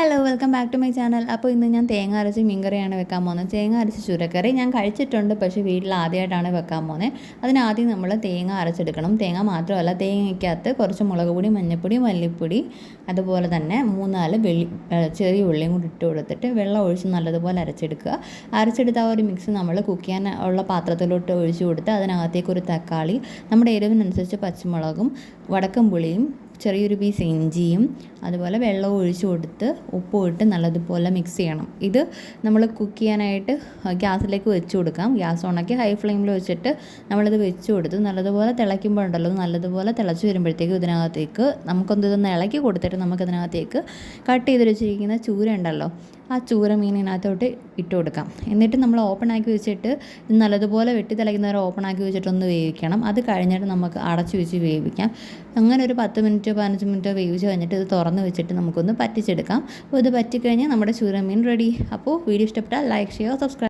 Hello welcome back to my channel അപ്പോൾ ഇന്ന് ഞാൻ തേങ്ങ അരച്ച് മീൻകറിയാണ് വെക്കാൻ പോകുന്നത്. തേങ്ങ അരച്ച് ചുരക്കറി ഞാൻ കഴിച്ചിട്ടുണ്ട് പക്ഷേ വീട്ടിൽ ആദ്യമായിട്ടാണ് വെക്കാൻ പോകുന്നത്. അതിനാദ്യം നമ്മൾ തേങ്ങ അരച്ചെടുക്കണം. തേങ്ങ മാത്രമല്ല തേങ്ങയ്ക്കകത്ത് കുറച്ച് മുളക് പൊടി മഞ്ഞൾപ്പൊടി മല്ലിപ്പൊടി അതുപോലെ തന്നെ മൂന്നാൽ വെള്ളി ചെറിയ ഉള്ളിയും കൂടി ഇട്ട് കൊടുത്തിട്ട് വെള്ളം ഒഴിച്ച് നല്ലതുപോലെ അരച്ചെടുക്കുക. അരച്ചെടുത്ത ആ ഒരു മിക്സ് നമ്മൾ കുക്ക് ചെയ്യാൻ ഉള്ള പാത്രത്തിലോട്ട് ഒഴിച്ച് കൊടുത്ത് അതിനകത്തേക്ക് ഒരു തക്കാളി നമ്മുടെ എരിവിനനുസരിച്ച് പച്ചമുളകും വടക്കം പുളിയും ചെറിയൊരു പീസ് ഇഞ്ചിയും അതുപോലെ വെള്ളവും ഒഴിച്ചു കൊടുത്ത് ഉപ്പും ഇട്ട് നല്ലതുപോലെ മിക്സ് ചെയ്യണം. ഇത് നമ്മൾ കുക്ക് ചെയ്യാനായിട്ട് ഗ്യാസിലേക്ക് വെച്ച് കൊടുക്കാം. ഗ്യാസ് ഉണക്കി ഹൈ ഫ്ലെയിമിൽ വെച്ചിട്ട് നമ്മളിത് വെച്ച് കൊടുത്ത് നല്ലതുപോലെ തിളയ്ക്കുമ്പോൾ ഉണ്ടല്ലോ നല്ലതുപോലെ തിളച്ച് വരുമ്പോഴത്തേക്ക് ഇതിനകത്തേക്ക് നമുക്കൊന്ന് ഇളക്കി കൊടുത്തിട്ട് നമുക്കതിനകത്തേക്ക് കട്ട് ചെയ്ത് വെച്ചിരിക്കുന്ന ചൂര ഉണ്ടല്ലോ ആ ചൂര മീനിനകത്തോട്ട് ഇട്ട് കൊടുക്കാം. എന്നിട്ട് നമ്മൾ ഓപ്പൺ ആക്കി വെച്ചിട്ട് നല്ലതുപോലെ വെട്ടി തിളയ്ക്കുന്നവരെ ഓപ്പൺ ആക്കി വെച്ചിട്ടൊന്ന് വേവിക്കണം. അത് കഴിഞ്ഞിട്ട് നമുക്ക് അടച്ചു വെച്ച് വേവിക്കാം. അങ്ങനെ ഒരു പത്ത് മിനിറ്റോ പതിനഞ്ച് മിനിറ്റോ വേവിച്ച് കഴിഞ്ഞിട്ട് ഇത് തുറന്ന് വെച്ചിട്ട് നമുക്കൊന്ന് പറ്റിച്ചെടുക്കാം. അപ്പോൾ ഇത് പറ്റിക്കഴിഞ്ഞാൽ നമ്മുടെ ചൂര മീൻ റെഡി. അപ്പോൾ വീഡിയോ ഇഷ്ടപ്പെട്ടാൽ ലൈക്ക് ചെയ്യുക സബ്സ്ക്രൈബ്